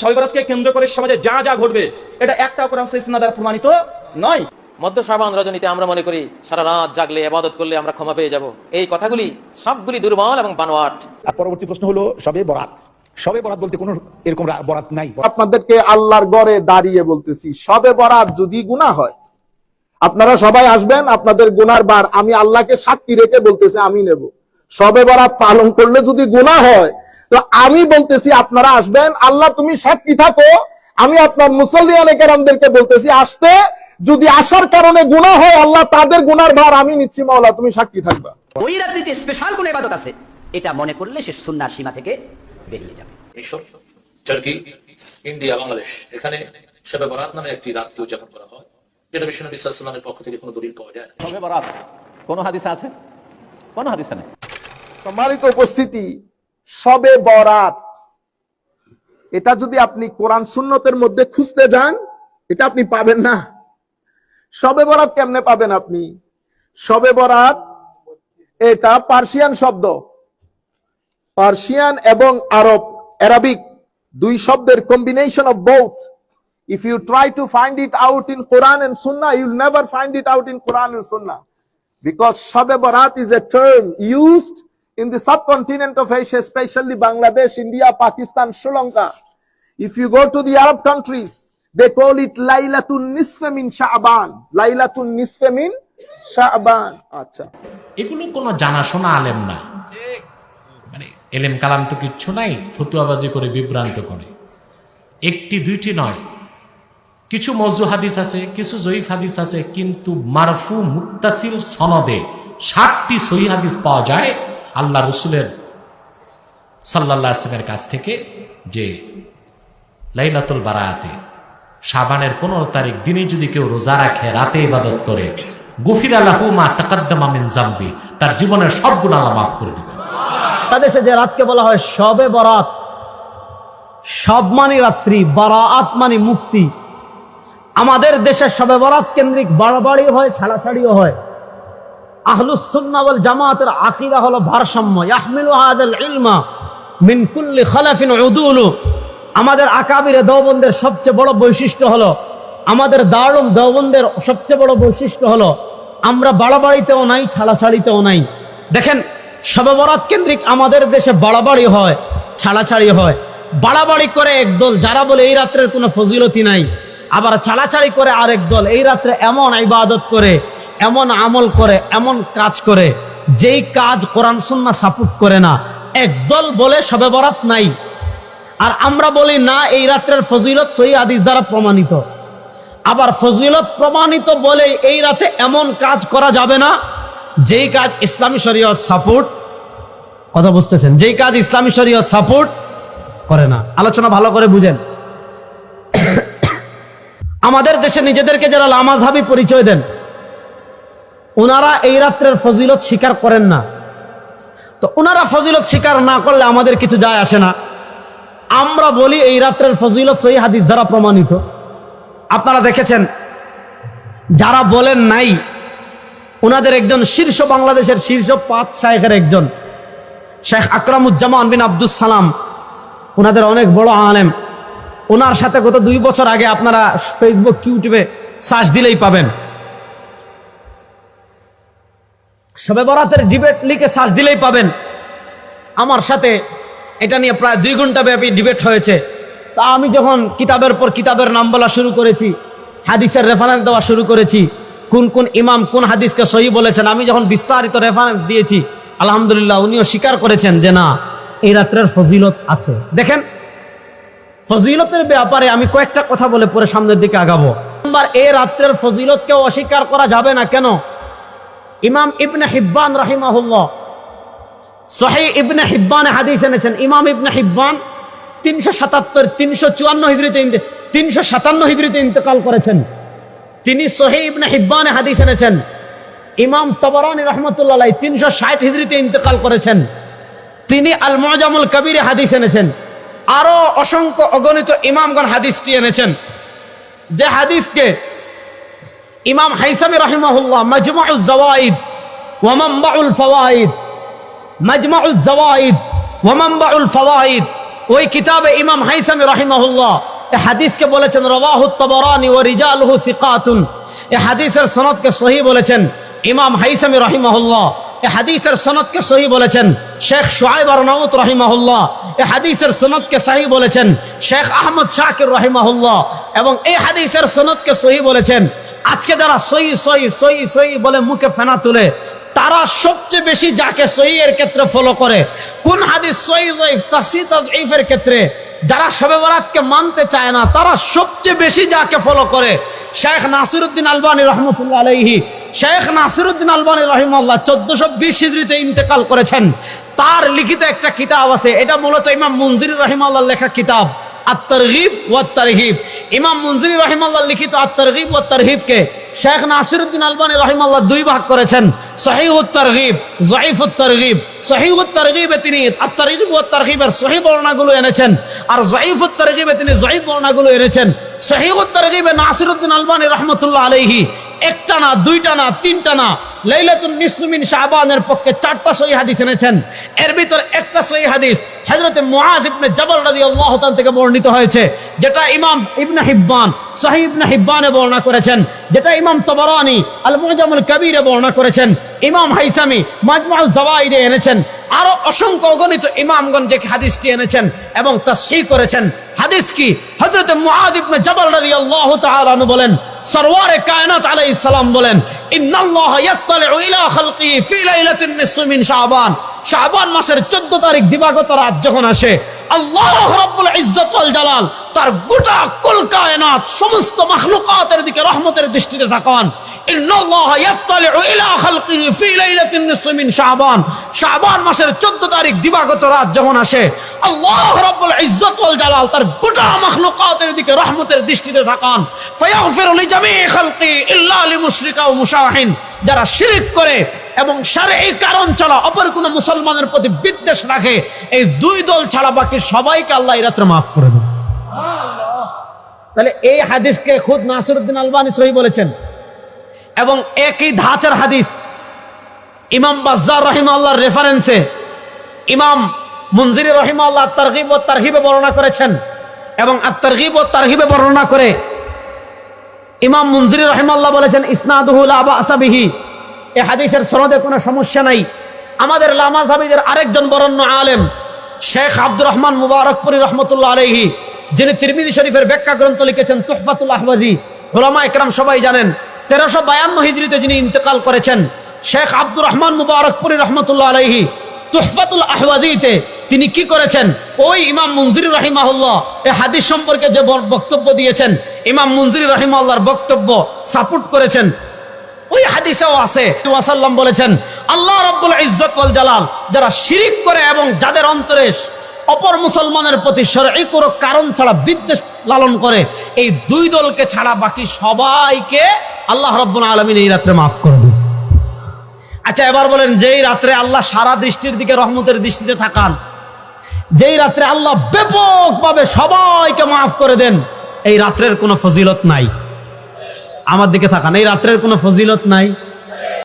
শবে বরাতকে কেন্দ্র করে সমাজে যা যা ঘটবে এটা একটা কোরআন সুন্নাহ দ্বারা প্রমাণিত নয়। মধ্য শ্রাবণ রজনীতে আমরা মনে করি সারা রাত জাগলে আবাদত করলে আমরা ক্ষমা পেয়ে যাব। এই কথাগুলি সবগুলি দুর্বল এবং বানোয়াট। আর পরবর্তী প্রশ্ন হলো সবে বরাত। সবে বরাত বলতে কোনো এরকম বরাত নাই। আপনাদেরকে আল্লাহর গড়ে দাঁড়িয়ে বলতেছি সবে বরাত যদি গুনাহ হয় আপনারা সবাই আসবেন আপনাদের গুনার বার আমি আল্লাহকে সাক্ষী রেখে বলতেছি আমি নেব। সবে বরাত পালন করলে যদি গুনাহ হয় তো আমি বলতেছি আপনারা আসবেন। আল্লাহ তুমি সাক্ষী থাকো। আমি আপনার মুসল্লিয়ানে কেরামদেরকে বলতেছি আসতে যদি আসার কারণে গুনাহ হয় আল্লাহ তাদের গুনার ভার আমি নিচ্ছি মাওলা তুমি সাক্ষী থাকবা। ওই রাত্রিতে স্পেশাল কোন ইবাদত আছে? এটা মনে করলে সে সুন্নার সীমা থেকে বেরিয়ে যাবে। মিশর টার্কি ইন্ডিয়া বাংলাদেশ এখানে সেবা বরাত নামে একটি রাতকে উদযাপন করা হয়। যেটা বিশ্বনবী সাল্লামের পক্ষ থেকে কোনো দলিল পাওয়া যায় না। সবে বরাত কোন হাদিসে আছে? কোন হাদিসে নেই। সম্মানিত উপস্থিতি সবে বরাত। এটা যদি আপনি কোরআন সুন্নতের মধ্যে খুঁজতে যান, এটা আপনি পাবেন না। সবে বরাত কেমনে পাবেন আপনি? সবে বরাত এটা পার্সিয়ান শব্দ। পার্সিয়ান এবং আরব, অ্যারাবিক, দুই শব্দের combination of both if you try to find it out in quran and sunnah, you'll never find it out in quran and sunnah because Shabe Barat is a term used in the subcontinent of Asia, especially Bangladesh, India, Pakistan, Sri Lanka. If you go to the Arab countries, they call it Laylatun Nisfa min Sha'ban. Laylatun Nisfa min Sha'ban. আচ্ছা এগুলো কোনো জানাশোনা আলেম না মানে এলেম কালাম তো কিচ্ছু নাই ফতুয়াবাজি করে বিভ্রান্ত করে একটি দুইটি নয় কিছু মজু হাদিস আছে কিছু জয়ীফ হাদিস আছে কিন্তু মারফু মুত্তাসিল সনদে ষাটটি সহি হাদিস পাওয়া যায় আল্লাহ রসুলের সাল্লাহ আসলামের কাছ থেকে যে লাইলাতুল বারাতে সাবানের পনেরো তারিখ দিনে যদি কেউ রোজা রাখে, রাতে ইবাদত করে, গফির আল্লাহ মা তাকাদ্দামা মিন জাম্বি, তার জীবনের সব গুণ আল্লাহ মাফ করে দিবে। বাংলাদেশে যে রাতকে বলা হয় সবে বরাত, সব মানে রাত্রি, বারাত মানে মুক্তি। আমাদের দেশের সবে বরাত কেন্দ্রিক বাড়াবাড়িও হয়, ছাড়াছাড়িও হয়। আহলুসুন্নাওয়াল জামাতের আকিদা হলো ভারসাম্য। ইয়াহমিলু হাদাল ইলমা মিন কুল্লি খালাফিন উদুলু আমাদের আকাবিরে দেওবন্দের সবচেয়ে বড় বৈশিষ্ট্য হলো, আমাদের দারুম দেওবন্দের সবচেয়ে বড় বৈশিষ্ট্য হলো, আমরা বাড়াবাড়িতেও নাই, ছাড়াছাড়িতেও নাই। দেখেন সবে বরাত কেন্দ্রিক আমাদের দেশে বাড়াবাড়ি হয়, ছাড়াছাড়ি হয়। বাড়াবাড়ি করে একদল, যারা বলে এই রাত্রের কোনো ফজিলতি নাই। আবার ছাড়াছাড়ি করে আরেক দল। এই রাত্রে এমন ইবাদত করে, এমন আমল করে, এমন কাজ করে, যেই কাজ কোরআন সুন্না সাপোর্ট করে না। একদল বলে সবে বরাত নাই। আর আমরা বলি, না, এই রাত্রের ফজিলত সহি আদিস দ্বারা প্রমাণিত। আবার ফজিলত প্রমাণিত বলে এই রাতে এমন কাজ করা যাবে না, যেই কাজ ইসলামী শরীয়ত সাপোর্ট কথা বুঝতেছেন, যেই কাজ ইসলামী শরীয়ত সাপোর্ট করে না। আলোচনা ভালো করে বুঝেন। আমাদের দেশে নিজেদেরকে যারা লামাজহাবি পরিচয় দেন ওনারা এই রাত্রের ফজিলত স্বীকার করেন না। তো ওনারা ফজিলত স্বীকার না করলে আমাদের কিছু যায় আসে না। আমরা বলি এই রাত্রের ফজিলত সহি হাদিস দ্বারা প্রমাণিত। আপনারা দেখেছেন, যারা বলেন নাই ওনাদের একজন শীর্ষ বাংলাদেশের শীর্ষ পাঁচ শাহেখের একজন, শেখ আকরামুজ্জামান বিন আব্দুল সালাম। ওনাদের অনেক বড় আলেম। ওনার সাথে গত দুই বছর আগে আপনারা ফেসবুক ইউটিউবে সার্চ দিলেই পাবেন। সবে বরাতের ডিবেট লিখে সার্চ দিলেই পাবেন। আমার সাথে এটা নিয়ে প্রায় দুই ঘণ্টা ব্যাপী ডিবেট হয়েছে। তা আমি যখন কিতাবের পর কিতাবের নাম বলা শুরু করেছি, হাদিসের রেফারেন্স দেওয়া শুরু করেছি, কোন কোন ইমাম কোন হাদিসকে সহি বলেছেন, আমি যখন বিস্তারিত রেফারেন্স দিয়েছি, আলহামদুলিল্লাহ উনিও স্বীকার করেছেন যে না, এই রাত্রের ফজিলত আছে। দেখেন ফজিলতের ব্যাপারে আমি কয়েকটা কথা বলে পরে সামনের দিকে আগাবো। নাম্বার এ রাত্রের ফজিলতকেও অস্বীকার করা যাবে না কেন? ইমাম ইবনে হিব্বান রাহিমাহুল্লাহ সহি ইবনে হিব্বান হাদিস এনেছেন। ইমাম ইবনে হিব্বান তিনশো সাতাত্তর, তিনশো চুয়ান্ন হিজড়িতে তিনশো সাতান্ন হিজড়িতে ইন্তেকাল করেছেন। তিনি সহি ইবনে হিব্বানে হাদিস এনেছেন। ইমাম তবরানি রহমতুল্লাহ তিনশো ষাট হিজড়িতে ইন্তেকাল করেছেন। তিনি আল মজামুল কবিরে হাদিস এনেছেন। আরও অসংখ্য অগণিত ইমামগণ হাদিসটি এনেছেন। যে হাদিসকে ইমাম হাইসামি রাহিমাহুল্লাহ মজমাউল জওয়াইদ ওয়ামাম্বাউল ফওয়াইদ মজমাউল জওয়াইদ ওয়ামাম্বাউল ফওয়াইদ ওই কিতাবে ইমাম হাইসামি রাহিমাহুল্লাহ এ হাদিসকে বলেছেন রবাহুত তবরানি ও রিজালহু সিকাতুন। এ হাদিসের সনদকে সহি বলেছেন ইমাম হাইসামি রাহিমাহুল্লাহ। এ হাদিসের সনদকে সহি বলেছেন শেখ সোহাইব আরনাউত রাহিমাহুল্লাহ। এ হাদিসের সনদকে সহি বলেছেন শেখ আহমদ শাকির রহিমাহুল্লাহ। এবং এই হাদিসের সনদকে সহি বলেছেন আজকে যারা সহি সহি সহি সহি বলে মুখে ফেনা তুলে, তারা সবচেয়ে বেশি যাকে সহি এর ক্ষেত্রে ফলো করে, কোন হাদিস সহি জয়ীফ তাসি, তাজঈফের ক্ষেত্রে, যারা শবে বরাতকে মানতে চায় না, তারা সবচেয়ে বেশি যাকে ফলো করে, শেখ নাসিরুদ্দিন আলবানী রহমতুল্লাহ আলাইহি শেখ নাসিরুদ্দিন আলবানী রহিমাল্লাহ চোদ্দশো বিশ হিজড়িতে ইন্তেকাল করেছেন। তার লিখিত একটা কিতাব আছে, এটা মূলত ইমাম মঞ্জির রহিমাল্লাহ লেখা কিতাব, আত্তারগিব ও তারহিব ইমাম মুনজিরি রহিমাল্লাহ লিখিত আত্তারগিব ও তারহিবকে শেখ নাসিরুদ্দিন আলবানী রহিমাল্লাহ দুই ভাগ করেছেন, সহিহ তারগিব জয়ীফ তারগিব সহিহ তারগিবে তিনি আত্তারগিব ও তারগিবের সহি বর্ণাগুলো এনেছেন আর জয়ীফ তারগিবে তিনি জয়ীফ বর্ণাগুলো এনেছেন। সহিহ তারগিবে নাসিরুদ্দিন আলবানী রহমতুল্লাহ আলাইহি একটা না, দুইটা না, তিনটা না। নিসমিন শাবানের পক্ষে চারটা সহি হাদিস এনেছেন। এর ভিতর একটা সহি হাদিস হযরতে মুআজ ইবনে জাবাল রাদিয়াল্লাহু তাআলা থেকে বর্ণিত হয়েছে, যেটা ইমাম ইবনে হিব্বান সহিহ ইবনে হিব্বানে বর্ণনা করেছেন, যেটা ইমাম তাবারানি আল মুজামুল কবিরে বর্ণনা করেছেন, ইমাম হাইসামি মাজমুল জাওয়াইদে এনেছেন, আরও অসংখ্য অগণিত ইমামগণ যে হাদিসটি এনেছেন এবং তাসহিহ করেছেন। হাদিস কি? হযরতে মুআজ ইবনে জাবাল রাদিয়াল্লাহু তাআলা বলেন সরওয়ারে কায়নাত আলাইহিস সালাম বলেন, ইন্নাল্লাহ ইয়াত্তালিউ ইলা খালকিহি ফি লাইলাতিন নিসফি মিন শাবান। শাবান মাসের 14 তারিখ দিবাগত রাত যখন আসে, আল্লাহ রাব্বুল ইজ্জত জালাল, তার গোটা কুল কায়নাত, সমস্ত মাখলুকাতের দিকে রহমতের দৃষ্টিতে তাকান। মাসের 14 তারিখ দিবাগত যখন আসে জালাল তার গোটা দিকে রহমতের দৃষ্টিতে যারা শিরিক করে এবং শারঈ কারণ ছাড়া অপর কোন মুসলমানের প্রতি বিদ্বেষ রাখে, এই দুই দল ছাড়া বাকি সবাইকে আল্লাহ এই রাত্রে মাফ করে দেন তাহলে এই হাদিসকে খুদ নাসিরুদ্দিন আলবানী সহি বলেছেন। এবং একই ধাঁচের হাদিস, ইমাম বাজ্জার রহিম আল্লাহর রেফারেন্সে ইমাম মুনজির রহিম আল্লাহ তারগিব ও তারহিবে বর্ণনা করেছেন। এবং আত্তারগিব ও তারহিবে বর্ণনা করে ইমাম মুনজির রহিম আল্লাহ বলেছেন ইসনাদুহুল আবা আসাবিহি এ হাদিসের সনদে কোনো সমস্যা নাই। আমাদের লামা সাবিদের আরেকজন বরণ্য আলেম, শেখ আব্দুর রহমান মুবারকপুরি রহমতুল্লাহ আলহি যিনি তিরমিজি শরীফের ব্যাখ্যা গ্রন্থ লিখেছেন তুহফাতুল আহমদি হোলামা একরাম সবাই জানেন, তেরোশো বায়ান্ন হিজড়িতে যিনি ইন্তেকাল করেছেন, শেখ আব্দুর রহমান মুবারকপুরি রহমতুল্লাহ আলহি তুহফাতুল আহওয়াদিতে তিনি কি করেছেন? ওই ইমাম মুনজির রাহিমাহুল্লাহ এই হাদিস সম্পর্কে যে বক্তব্য দিয়েছেন, ইমাম মুনজির রাহিমাহুল্লাহর বক্তব্য সাপোর্ট করেছেন। হাদিসেও আছে। ওয়াসাল্লাম বলেছেন, আল্লাহ রাব্বুল ইজ্জত ওয়াল জালাল, যারা শিরিক করে এবং যাদের অন্তরে অপর মুসলমানের প্রতি শরঈ কোনো কারণ ছাড়া বিদ্বেষ লালন করে, এই দুই দলকে ছাড়া বাকি সবাইকে আল্লাহ রাব্বুল আলামিন এই রাত্রে মাফ করে দেন। আচ্ছা এবার বলেন, যেই রাত্রে আল্লাহ সারা দৃষ্টির দিকে রহমতের দৃষ্টিতে থাকান, যেই রাত্রে আল্লাহ ব্যাপকভাবে সবাইকে মাফ করে দেন, এই রাত্রের কোনো ফজিলত নাই। আমার দিকে থাকান এই রাত্রের কোনো ফজিলত নাই।